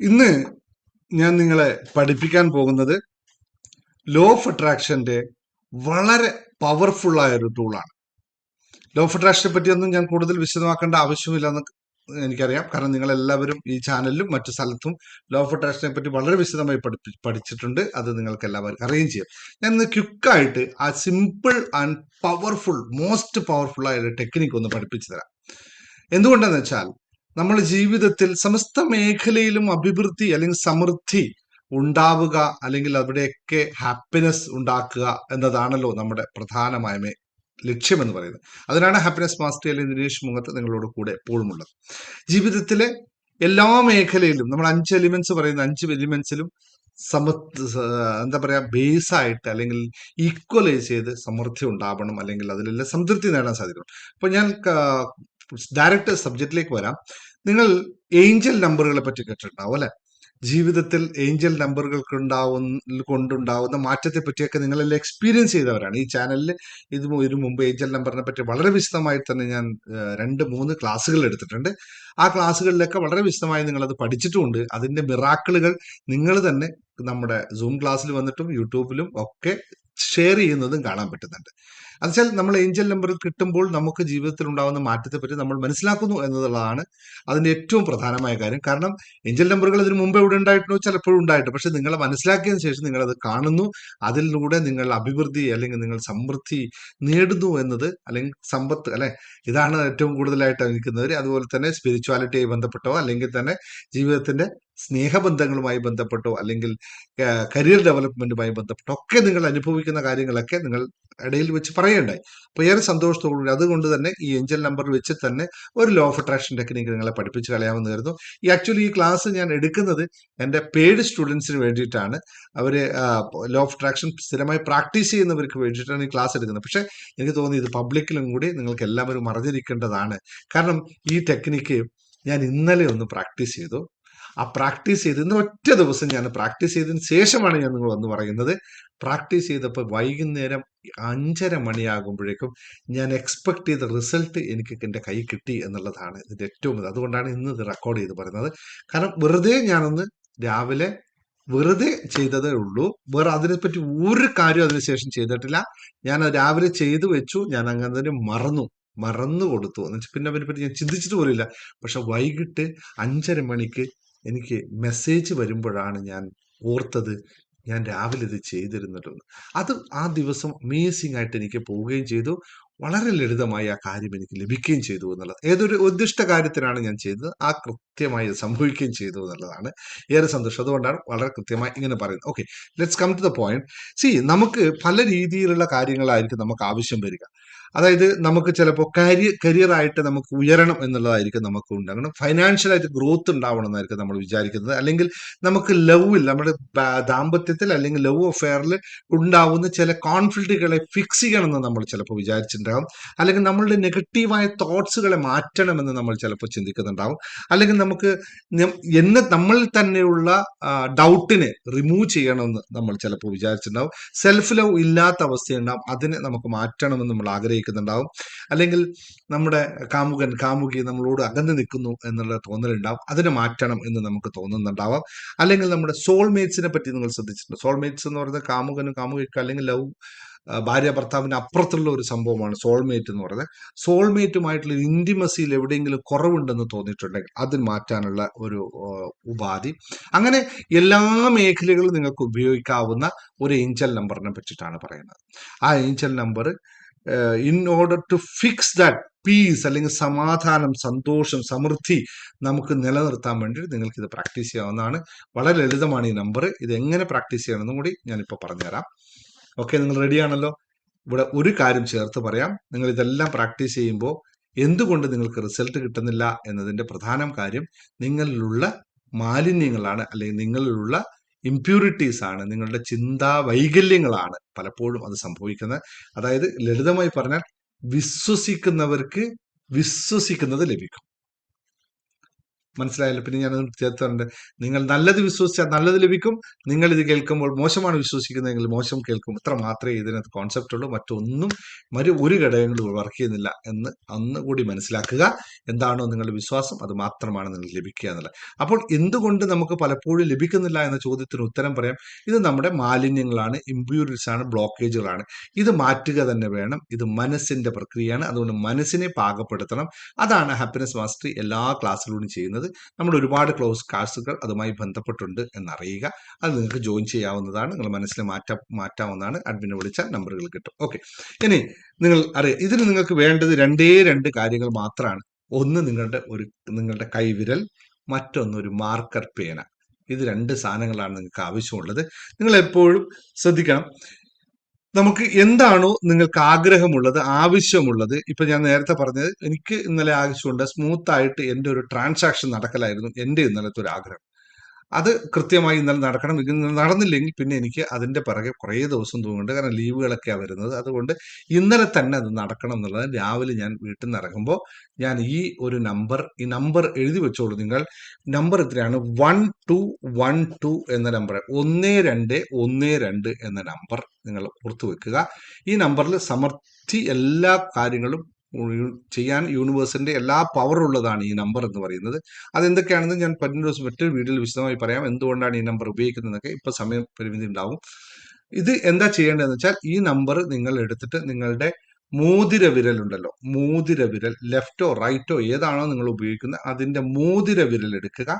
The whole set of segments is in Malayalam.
ഇന്ന് ഞാൻ നിങ്ങളെ പഠിപ്പിക്കാൻ പോകുന്നത് ലോ ഓഫ് അട്രാക്ഷന്റെ വളരെ പവർഫുൾ ആയ ഒരു ടൂളാണ് ലോ ഓഫ് അട്രാക്ഷനെ പറ്റിയൊന്നും ഞാൻ കൂടുതൽ വിശദമാക്കേണ്ട ആവശ്യമില്ലെന്ന് എനിക്കറിയാം. കാരണം നിങ്ങൾ എല്ലാവരും ഈ ചാനലിലും മറ്റു സ്ഥലത്തും ലോ ഓഫ് അട്രാക്ഷനെ പറ്റി വളരെ വിശദമായി പഠിപ്പി പഠിച്ചിട്ടുണ്ട്. അത് നിങ്ങൾക്ക് എല്ലാവർക്കും അറിയുകയും ചെയ്യും. ഞാൻ ഇന്ന് ക്വിക്കായിട്ട് ആ simple and powerful most powerful ആയ ഒരു ടെക്നിക്ക് ഒന്ന് പഠിപ്പിച്ചു തരാം. എന്തുകൊണ്ടെന്ന് വെച്ചാൽ നമ്മൾ ജീവിതത്തിൽ സമസ്ത മേഖലയിലും അഭിവൃദ്ധി അല്ലെങ്കിൽ സമൃദ്ധി ഉണ്ടാവുക അല്ലെങ്കിൽ അവിടെയൊക്കെ ഹാപ്പിനെസ് ഉണ്ടാക്കുക എന്നതാണല്ലോ നമ്മുടെ പ്രധാനമായ ലക്ഷ്യം എന്ന് പറയുന്നത്. അതിനാണ് ഹാപ്പിനെസ് മാസ്റ്റർ അല്ലെങ്കിൽ നിരീഷ് മുഖത്ത് നിങ്ങളോട് കൂടെ എപ്പോഴും ഉള്ളത്. ജീവിതത്തിലെ എല്ലാ മേഖലയിലും നമ്മൾ അഞ്ച് എലിമെന്റ്സ് പറയുന്ന അഞ്ച് എലിമെന്റ്സിലും സമ എന്താ പറയാ ബേസ് ആയിട്ട് അല്ലെങ്കിൽ ഈക്വലൈസ് ചെയ്ത് സമൃദ്ധി ഉണ്ടാവണം അല്ലെങ്കിൽ അതിലെല്ലാം സംതൃപ്തി നേടാൻ സാധിക്കണം. അപ്പൊ ഞാൻ ഡയറക്റ്റ് സബ്ജക്റ്റിലേക്ക് വരാം. നിങ്ങൾ ഏഞ്ചൽ നമ്പറുകളെ പറ്റി കേട്ടിട്ടുണ്ടാവും അല്ലെ? ജീവിതത്തിൽ ഏഞ്ചൽ നമ്പറുകൾക്ക് ഉണ്ടാവുന്ന കൊണ്ടുണ്ടാവുന്ന മാറ്റത്തെ പറ്റിയൊക്കെ നിങ്ങളെല്ലാം എക്സ്പീരിയൻസ് ചെയ്തവരാണ്. ഈ ചാനലിൽ ഇത് ഒരു മുമ്പ് ഏഞ്ചൽ നമ്പറിനെ പറ്റി വളരെ വിശദമായി തന്നെ ഞാൻ രണ്ട് മൂന്ന് ക്ലാസ്സുകൾ എടുത്തിട്ടുണ്ട്. ആ ക്ലാസ്സുകളിലൊക്കെ വളരെ വിശദമായി നിങ്ങളത് പഠിച്ചിട്ടുമുണ്ട് അതിന്റെ മിറാക്കിളുകൾ നിങ്ങൾ തന്നെ നമ്മുടെ സൂം ക്ലാസ്സിൽ വന്നിട്ടും യൂട്യൂബിലും ഒക്കെ ഷെയർ ചെയ്യുന്നതും കാണാൻ പറ്റുന്നുണ്ട്. എന്നുവെച്ചാൽ നമ്മൾ ഏഞ്ചൽ നമ്പർ കിട്ടുമ്പോൾ നമുക്ക് ജീവിതത്തിൽ ഉണ്ടാകുന്ന മാറ്റത്തെ പറ്റി നമ്മൾ മനസ്സിലാക്കുന്നു എന്നുള്ളതാണ് അതിന്റെ ഏറ്റവും പ്രധാനമായ കാര്യം. കാരണം ഏഞ്ചൽ നമ്പറുകൾ ഇതിനു മുമ്പ് എവിടെ ഉണ്ടായിട്ടുണ്ടോ ചിലപ്പോഴും ഉണ്ടായിട്ട് പക്ഷെ നിങ്ങളെ മനസ്സിലാക്കിയതിനു ശേഷം നിങ്ങൾ അത് കാണുന്നു. അതിലൂടെ നിങ്ങൾ അഭിവൃദ്ധി അല്ലെങ്കിൽ നിങ്ങൾ സമൃദ്ധി നേടുന്നു എന്നത് അല്ലെങ്കിൽ സമ്പത്ത് അല്ലെ? ഇതാണ് ഏറ്റവും കൂടുതലായിട്ട് അനുഭവിക്കുന്നവർ. അതുപോലെ തന്നെ സ്പിരിച്വാലിറ്റിയായി ബന്ധപ്പെട്ടോ അല്ലെങ്കിൽ തന്നെ ജീവിതത്തിന്റെ സ്നേഹബന്ധങ്ങളുമായി ബന്ധപ്പെട്ടോ അല്ലെങ്കിൽ കരിയർ ഡെവലപ്മെന്റുമായി ബന്ധപ്പെട്ടോ ഒക്കെ നിങ്ങൾ അനുഭവിക്കുന്ന കാര്യങ്ങളൊക്കെ നിങ്ങൾ ഇടയിൽ വെച്ച് പറയണ്ടായി. അപ്പൊ ഏറെ സന്തോഷത്തോടുകൂടി അതുകൊണ്ട് തന്നെ ഈ ഏഞ്ചൽ നമ്പർ വെച്ച് തന്നെ ഒരു ലോ ഓഫ് അട്രാക്ഷൻ ടെക്നിക്ക് നിങ്ങളെ പഠിപ്പിച്ച് കളയാമെന്ന് കരുതുന്നു. ഈ ആക്ച്വലി ഈ ക്ലാസ് ഞാൻ എടുക്കുന്നത് എന്റെ പെയ്ഡ് സ്റ്റുഡൻസിന് വേണ്ടിയിട്ടാണ്. അവർ ലോ ഓഫ് അട്രാക്ഷൻ സ്ഥിരമായി പ്രാക്ടീസ് ചെയ്യുന്നവർക്ക് വേണ്ടിയിട്ടാണ് ഈ ക്ലാസ് എടുക്കുന്നത്. പക്ഷെ എനിക്ക് തോന്നി ഇത് പബ്ലിക്കിലും കൂടി നിങ്ങൾക്ക് എല്ലാവരും അറിഞ്ഞിരിക്കേണ്ടതാണ്. കാരണം ഈ ടെക്നിക്ക് ഞാൻ ഇന്നലെ ഒന്ന് പ്രാക്ടീസ് ചെയ്തു. ആ പ്രാക്ടീസ് ചെയ്ത് ഇന്ന് ഒറ്റ ദിവസം ഞാൻ പ്രാക്ടീസ് ചെയ്തതിന് ശേഷമാണ് ഞാൻ നിങ്ങൾ വന്ന് പറയുന്നത്. പ്രാക്ടീസ് ചെയ്തപ്പോൾ വൈകുന്നേരം അഞ്ചര മണിയാകുമ്പോഴേക്കും ഞാൻ എക്സ്പെക്ട് ചെയ്ത റിസൾട്ട് എനിക്ക് എന്റെ കൈ കിട്ടി എന്നുള്ളതാണ് ഇത് ഏറ്റവും അതുകൊണ്ടാണ് ഇന്ന് ഇത് റെക്കോർഡ് ചെയ്ത് പറയുന്നത്. കാരണം വെറുതെ ഞാനൊന്ന് രാവിലെ വെറുതെ ചെയ്തതേ ഉള്ളൂ. വേറെ അതിനെപ്പറ്റി ഒരു കാര്യം അതിനുശേഷം ചെയ്തിട്ടില്ല. ഞാൻ രാവിലെ ചെയ്തു വെച്ചു. ഞാൻ അങ്ങനെ തന്നെ മറന്നു. മറന്നു കൊടുത്തു. എന്ന് വെച്ചാൽ പിന്നെ അതിനെപ്പറ്റി ഞാൻ ചിന്തിച്ചിട്ട് പോലില്ല പക്ഷെ വൈകിട്ട് അഞ്ചര മണിക്ക് എനിക്ക് മെസ്സേജ് വരുമ്പോഴാണ് ഞാൻ ഓർത്തത്. ഞാൻ രാവിലെ ഇത് ചെയ്തിരുന്നിട്ടുണ്ട് അത് ആ ദിവസം അമേസിംഗ് ആയിട്ട് എനിക്ക് പോവുകയും ചെയ്തു. വളരെ ലളിതമായി ആ കാര്യം എനിക്ക് ലഭിക്കുകയും ചെയ്തു എന്നുള്ളത്. ഏതൊരു ഉദ്ദിഷ്ട കാര്യത്തിനാണ് ഞാൻ ചെയ്തത്? ആ കൃത്യമായി സംഭവിക്കുകയും ചെയ്തു എന്നുള്ളതാണ് ഏറെ സന്തോഷം. അതുകൊണ്ടാണ് വളരെ കൃത്യമായി ഇങ്ങനെ പറയുന്നത്. Okay let's come to the point C നമുക്ക് പല രീതിയിലുള്ള കാര്യങ്ങളായിരിക്കും നമുക്ക് ആവശ്യം വരിക. അതായത് നമുക്ക് ചിലപ്പോൾ കരിയർ കരിയറായിട്ട് നമുക്ക് ഉയരണം എന്നുള്ളതായിരിക്കും നമുക്ക് ഉണ്ടാകണം. ഫൈനാൻഷ്യലായിട്ട് ഗ്രോത്ത് ഉണ്ടാവണം എന്നായിരിക്കും നമ്മൾ വിചാരിക്കുന്നത്. അല്ലെങ്കിൽ നമുക്ക് ലവിൽ നമ്മുടെ ദാമ്പത്യത്തിൽ അല്ലെങ്കിൽ ലവ് അഫെയറിൽ ഉണ്ടാവുന്ന ചില കോൺഫ്ലിക്റ്റുകളെ ഫിക്സ് ചെയ്യണമെന്ന് നമ്മൾ ചിലപ്പോൾ വിചാരിച്ചിട്ടുണ്ടാകും അല്ലെങ്കിൽ നമ്മളുടെ നെഗറ്റീവായ തോട്ട്സുകളെ മാറ്റണമെന്ന് നമ്മൾ ചിലപ്പോൾ ചിന്തിക്കുന്നുണ്ടാവും. അല്ലെങ്കിൽ നമുക്ക് എന്നെ നമ്മളിൽ തന്നെയുള്ള ഡൗട്ടിനെ റിമൂവ് ചെയ്യണമെന്ന് നമ്മൾ ചിലപ്പോൾ വിചാരിച്ചിട്ടുണ്ടാവും. സെൽഫ് ലവ് ഇല്ലാത്ത അവസ്ഥയുണ്ടാവും. അതിനെ നമുക്ക് മാറ്റണമെന്ന് നമ്മൾ ആഗ്രഹിക്കുന്നുണ്ടാവും. അല്ലെങ്കിൽ നമ്മുടെ കാമുകൻ കാമുകി നമ്മളോട് അകന്നു നിൽക്കുന്നു എന്നുള്ള തോന്നലുണ്ടാവും. അതിനെ മാറ്റണം എന്ന് നമുക്ക് തോന്നുന്നുണ്ടാവാം. അല്ലെങ്കിൽ നമ്മുടെ സോൾമേറ്റ്സിനെ പറ്റി നിങ്ങൾ ശ്രദ്ധിച്ചിട്ടുണ്ട്? സോൾമേറ്റ്സ് എന്ന് പറയുന്നത് കാമുകനും കാമുകിക്കും അല്ലെങ്കിൽ ലവ് ഭാര്യ ഭർത്താവിന് അപ്പുറത്തുള്ള ഒരു സംഭവമാണ് സോൾമേറ്റ് എന്ന് പറയുന്നത്. സോൾമേറ്റുമായിട്ടുള്ള ഇന്റിമസിയിൽ എവിടെയെങ്കിലും കുറവുണ്ടെന്ന് തോന്നിയിട്ടുണ്ടെങ്കിൽ അത് മാറ്റാനുള്ള ഒരു ഉപാധി. അങ്ങനെ എല്ലാ മേഖലകളും നിങ്ങൾക്ക് ഉപയോഗിക്കാവുന്ന ഒരു ഏഞ്ചൽ നമ്പറിനെ പറ്റിയിട്ടാണ് പറയുന്നത്. ആ angel number in order to fix that peace അല്ലെങ്കിൽ സമാധാനം സന്തോഷം സമൃദ്ധി നമുക്ക് നിലനിർത്താൻ വേണ്ടി നിങ്ങൾക്ക് ഇത് പ്രാക്ടീസ് ചെയ്യാവുന്നതാണ്. വളരെ ലളിതമാണ് ഈ നമ്പർ ഇത് എങ്ങനെ പ്രാക്ടീസ് ചെയ്യണമെന്നും കൂടി ഞാനിപ്പോൾ പറഞ്ഞുതരാം. ഓക്കെ നിങ്ങൾ റെഡിയാണല്ലോ ഇവിടെ ഒരു കാര്യം ചേർത്ത് പറയാം. നിങ്ങൾ ഇതെല്ലാം പ്രാക്ടീസ് ചെയ്യുമ്പോൾ എന്തുകൊണ്ട് നിങ്ങൾക്ക് റിസൾട്ട് കിട്ടുന്നില്ല എന്നതിന്റെ പ്രധാന കാര്യം നിങ്ങളിലുള്ള മാലിന്യങ്ങളാണ് അല്ലെങ്കിൽ നിങ്ങളിലുള്ള ഇംപ്യൂരിറ്റീസ് ആണ് നിങ്ങളുടെ ചിന്താ വൈകല്യങ്ങളാണ് പലപ്പോഴും അത് സംഭവിക്കുന്നത്. അതായത് ലളിതമായി പറഞ്ഞാൽ വിശ്വസിക്കുന്നവർക്ക് വിശ്വസിക്കുന്നത് ലഭിക്കും. മനസ്സിലായല്ലോ? പിന്നെ ഞാൻ ചേർത്തുണ്ട് നിങ്ങൾ നല്ലത് വിശ്വസിച്ചാൽ നല്ലത് ലഭിക്കും. നിങ്ങൾ ഇത് കേൾക്കുമ്പോൾ മോശമാണ് വിശ്വസിക്കുന്നതെങ്കിൽ മോശം കേൾക്കും. ഇത്ര മാത്രമേ ഇതിനകത്ത് കോൺസെപ്റ്റ് ഉള്ളൂ. മറ്റൊന്നും മറ്റു ഒരു ഘടകങ്ങളും വർക്ക് ചെയ്യുന്നില്ല എന്ന് അന്ന് കൂടി മനസ്സിലാക്കുക. എന്താണോ നിങ്ങളുടെ വിശ്വാസം അത് മാത്രമാണ് നിങ്ങൾ ലഭിക്കുക എന്നുള്ളത്. അപ്പോൾ എന്തുകൊണ്ട് നമുക്ക് പലപ്പോഴും ലഭിക്കുന്നില്ല എന്ന ചോദ്യത്തിന് ഉത്തരം പറയാം. ഇത് നമ്മുടെ മാലിന്യങ്ങളാണ് ഇമ്പ്യൂരിറ്റീസ് ആണ് ബ്ലോക്കേജുകളാണ് ഇത് മാറ്റുക തന്നെ വേണം. ഇത് മനസ്സിന്റെ പ്രക്രിയയാണ്. അതുകൊണ്ട് മനസ്സിനെ പാകപ്പെടുത്തണം. അതാണ് ഹാപ്പിനെസ് മാസ്റ്ററി എല്ലാ ക്ലാസ്സിലൂടെയും ചെയ്യുന്നത്. നമ്മുടെ ഒരുപാട് ക്ലോസ് കാസുകൾ അതുമായി ബന്ധപ്പെട്ടുണ്ട് എന്നറിയുക. അത് നിങ്ങൾക്ക് ജോയിൻ ചെയ്യാവുന്നതാണ്. നിങ്ങൾ മനസ്സിൽ മാറ്റാ മാറ്റാവുന്നതാണ്. അഡ്മിനെ വിളിച്ച നമ്പറുകൾ കിട്ടും. ഓക്കെ ഇനി നിങ്ങൾ അറിയാം ഇതിന് നിങ്ങൾക്ക് വേണ്ടത് രണ്ടേ രണ്ട് കാര്യങ്ങൾ മാത്രമാണ് ഒന്ന് നിങ്ങളുടെ ഒരു നിങ്ങളുടെ കൈവിരൽ മറ്റൊന്ന് ഒരു മാർക്കർ പേന. ഇത് രണ്ട് സാധനങ്ങളാണ് നിങ്ങൾക്ക് ആവശ്യമുള്ളത്. നിങ്ങൾ എപ്പോഴും ശ്രദ്ധിക്കണം. നമുക്ക് എന്താണോ നിങ്ങൾക്ക് ആഗ്രഹമുള്ളത് ആവശ്യമുള്ളത് ഇപ്പൊ ഞാൻ നേരത്തെ പറഞ്ഞത് എനിക്ക് ഇന്നലെ ആവശ്യമുണ്ട് സ്മൂത്ത് ആയിട്ട് എന്റെ ഒരു ട്രാൻസാക്ഷൻ നടക്കലായിരുന്നു എന്റെ ഇന്നലത്തെ ഒരു ആഗ്രഹം. അത് കൃത്യമായി ഇന്നലെ നടക്കണം. നടന്നില്ലെങ്കിൽ പിന്നെ എനിക്ക് അതിന്റെ പിറകെ കുറേ ദിവസം തൂങ്ങുന്നുണ്ട് കാരണം ലീവുകളൊക്കെയാണ് വരുന്നത്. അതുകൊണ്ട് ഇന്നലെ തന്നെ അത് നടക്കണം എന്നുള്ളത് രാവിലെ ഞാൻ വീട്ടിൽ നിന്ന് ഇറങ്ങുമ്പോൾ ഞാൻ ഈ ഒരു നമ്പർ ഈ നമ്പർ എഴുതി വെച്ചോളൂ നിങ്ങൾ. നമ്പർ ഇത്രയാണ് വൺ ടു വൺ ടു എന്ന നമ്പർ ഒന്ന് രണ്ട് ഒന്ന് രണ്ട് എന്ന നമ്പർ നിങ്ങൾ ഓർത്തു വെക്കുക. ഈ നമ്പറിൽ സമർത്ഥി എല്ലാ കാര്യങ്ങളും ചെയ്യാൻ യൂണിവേഴ്സിന്റെ എല്ലാ പവറും ഉള്ളതാണ് ഈ നമ്പർ എന്ന് പറയുന്നത്. അതെന്തൊക്കെയാണെന്ന് ഞാൻ പതിനഞ്ച് ദിവസം മറ്റൊരു വീഡിയോയിൽ വിശദമായി പറയാം. എന്തുകൊണ്ടാണ് ഈ നമ്പർ ഉപയോഗിക്കുന്നതൊക്കെ ഇപ്പൊ സമയം പരിമിതി ഉണ്ടാവും. ഇത് എന്താ ചെയ്യേണ്ടതെന്ന് വെച്ചാൽ ഈ നമ്പർ നിങ്ങൾ എടുത്തിട്ട് നിങ്ങളുടെ മോതിര വിരൽ ഉണ്ടല്ലോ മോതിര വിരൽ ലെഫ്റ്റോ റൈറ്റോ ഏതാണോ നിങ്ങൾ ഉപയോഗിക്കുന്നത് അതിന്റെ മോതിര വിരൽ എടുക്കുക.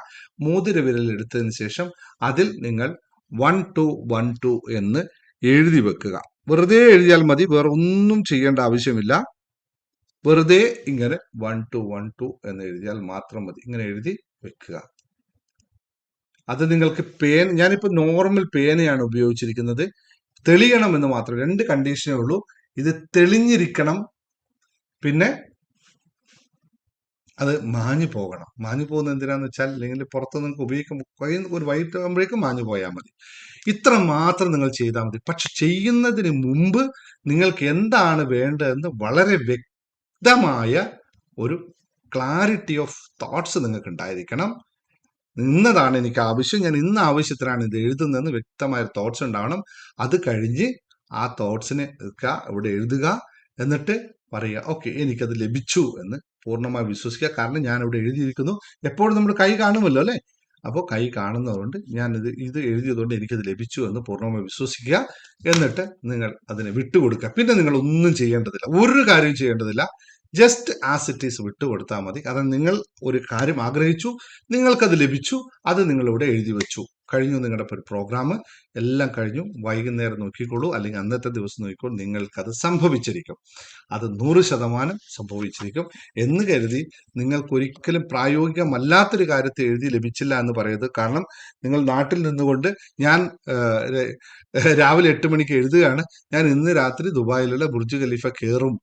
മോതിര വിരൽ എടുത്തതിന് ശേഷം അതിൽ നിങ്ങൾ വൺ ടു വൺ ടു എന്ന് എഴുതി വെക്കുക. വെറുതെ എഴുതിയാൽ മതി. വേറെ ഒന്നും ചെയ്യേണ്ട ആവശ്യമില്ല. വെറുതെ ഇങ്ങനെ വൺ ടു വൺ ടു എന്ന് എഴുതിയാൽ മാത്രം മതി. ഇങ്ങനെ എഴുതി വെക്കുക. അത് നിങ്ങൾക്ക് പേൻ ഞാനിപ്പോ നോർമൽ പേനയാണ് ഉപയോഗിച്ചിരിക്കുന്നത്. തെളിയണം എന്ന് മാത്രം രണ്ട് കണ്ടീഷനേ ഉള്ളൂ. ഇത് തെളിഞ്ഞിരിക്കണം. പിന്നെ അത് മാഞ്ഞു പോകണം. മാഞ്ഞു പോകുന്നത് എന്തിനാന്ന് വെച്ചാൽ അല്ലെങ്കിൽ പുറത്ത് നിങ്ങൾക്ക് ഉപയോഗിക്കും ഒരു വൈകിട്ട് ആകുമ്പോഴേക്കും മാഞ്ഞു പോയാൽ മതി. ഇത്ര മാത്രം നിങ്ങൾ ചെയ്താൽ മതി. പക്ഷെ ചെയ്യുന്നതിന് മുമ്പ് നിങ്ങൾക്ക് എന്താണ് വേണ്ടതെന്ന് വളരെ വ്യക്തമായ ഒരു ക്ലാരിറ്റി ഓഫ് തോട്ട്സ് നിങ്ങൾക്ക് ഉണ്ടായിരിക്കണം ഇന്നതാണ് എനിക്ക് ആവശ്യം. ഞാൻ ഇന്ന ആവശ്യത്തിനാണ് ഇത് എഴുതുന്നതെന്ന് വ്യക്തമായ തോട്ട്സ് ഉണ്ടാവണം. അത് കഴിഞ്ഞ് ആ തോട്ട്സിനെ ഇവിടെ എഴുതുക എന്നിട്ട് പറയുക ഓക്കെ എനിക്കത് ലഭിച്ചു എന്ന് പൂർണമായി വിശ്വസിക്കുക. കാരണം ഞാൻ ഇവിടെ എഴുതിയിരിക്കുന്നു. എപ്പോഴും നമ്മൾ കൈ കാണുമല്ലോ അല്ലെ? അപ്പോൾ കൈ കാണുന്നതുകൊണ്ട് ഞാനിത് ഇത് എഴുതിയതുകൊണ്ട് എനിക്കത് ലഭിച്ചു എന്ന് പൂർണമായി വിശ്വസിക്കുക. എന്നിട്ട് നിങ്ങൾ അതിനെ വിട്ടുകൊടുക്കുക. പിന്നെ നിങ്ങൾ ഒന്നും ചെയ്യേണ്ടതില്ല. ഒരു കാര്യവും ചെയ്യേണ്ടതില്ല. ജസ്റ്റ് ആസ് ഇറ്റ് ഈസ് വിട്ടുകൊടുത്താൽ മതി. കാരണം നിങ്ങൾ ഒരു കാര്യം ആഗ്രഹിച്ചു. നിങ്ങൾക്കത് ലഭിച്ചു. അത് നിങ്ങളിവിടെ എഴുതി വെച്ചു. കഴിഞ്ഞു നിങ്ങളുടെ ഒരു പ്രോഗ്രാം എല്ലാം കഴിഞ്ഞു. വൈകുന്നേരം നോക്കിക്കോളൂ. അല്ലെങ്കിൽ അന്നത്തെ ദിവസം നോക്കിക്കോളൂ. നിങ്ങൾക്കത് സംഭവിച്ചിരിക്കും. അത് നൂറ് ശതമാനം സംഭവിച്ചിരിക്കും. എന്ന് കരുതി നിങ്ങൾക്കൊരിക്കലും പ്രായോഗികമല്ലാത്തൊരു കാര്യത്തെ എഴുതി ലഭിച്ചില്ല എന്ന് പറയുന്നത് കാരണം നിങ്ങൾ നാട്ടിൽ നിന്നുകൊണ്ട് ഞാൻ രാവിലെ എട്ട് മണിക്ക് എഴുതുകയാണ്. ഞാൻ ഇന്ന് രാത്രി ദുബായിലുള്ള ബുർജ് ഖലീഫ കയറും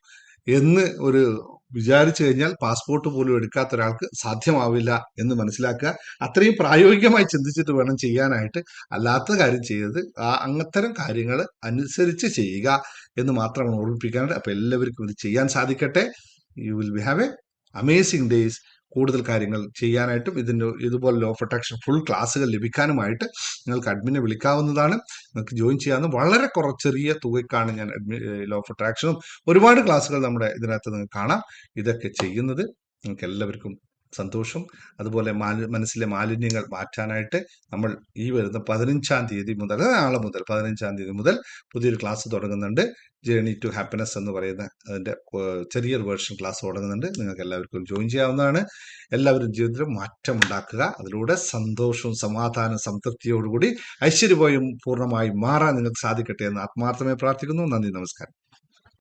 എന്ന് ഒരു വിചാരിച്ചു കഴിഞ്ഞാൽ പാസ്പോർട്ട് പോലും എടുക്കാത്ത ഒരാൾക്ക് സാധ്യമാവില്ല എന്ന് മനസ്സിലാക്കുക. അത്രയും പ്രായോഗികമായി ചിന്തിച്ചിട്ട് വേണം ചെയ്യാനായിട്ട്. അല്ലാത്ത കാര്യം ചെയ്തത് ആ അങ്ങത്തരം കാര്യങ്ങൾ അനുസരിച്ച് ചെയ്യുക എന്ന് മാത്രമാണ് ഓർമ്മിപ്പിക്കാനായിട്ട്. അപ്പൊ എല്ലാവർക്കും ഇത് ചെയ്യാൻ സാധിക്കട്ടെ. You will be have a amazing days കൂടുതൽ കാര്യങ്ങൾ ചെയ്യാനായിട്ടും ഇതിന്റെ ഇതുപോലെ ലോ പ്രൊട്ടക്ഷൻ ഫുൾ ക്ലാസ്സുകൾ ലഭിക്കാനുമായിട്ട് നിങ്ങൾക്ക് അഡ്മിനെ വിളിക്കാവുന്നതാണ്. നിങ്ങൾക്ക് ജോയിൻ ചെയ്യാവുന്ന വളരെ കുറച്ച് ചെറിയ തുകയ്ക്കാണ് ഞാൻ അഡ്മി ലോ ഓഫ് അട്രാക്ഷനും ഒരുപാട് ക്ലാസ്സുകൾ നമ്മുടെ ഇതിനകത്ത് നിങ്ങൾക്ക് കാണാം. ഇതൊക്കെ ചെയ്യുന്നത് നിങ്ങൾക്ക് എല്ലാവർക്കും സന്തോഷം. അതുപോലെ മനസ്സിലെ മാലിന്യങ്ങൾ മാറ്റാനായിട്ട് നമ്മൾ ഈ വരുന്ന പതിനഞ്ചാം തീയതി മുതൽ നാളെ മുതൽ പതിനഞ്ചാം തീയതി മുതൽ പുതിയൊരു ക്ലാസ് തുടങ്ങുന്നുണ്ട്. ജേണി ടു ഹാപ്പിനെസ് എന്ന് പറയുന്ന അതിന്റെ ചെറിയ ചെറിയൊരു വേർഷൻ ക്ലാസ് തുടങ്ങുന്നുണ്ട്. നിങ്ങൾക്ക് എല്ലാവർക്കും ജോയിൻ ചെയ്യാവുന്നതാണ്. എല്ലാവരും ജീവിതത്തിൽ മാറ്റം ഉണ്ടാക്കുക. അതിലൂടെ സന്തോഷവും സമാധാനവും സംതൃപ്തിയോടുകൂടി ഐശ്വര്യപോയും പൂർണമായി മാറാൻ നിങ്ങൾക്ക് സാധിക്കട്ടെ എന്ന് ആത്മാർത്ഥമായി പ്രാർത്ഥിക്കുന്നു. നന്ദി നമസ്കാരം.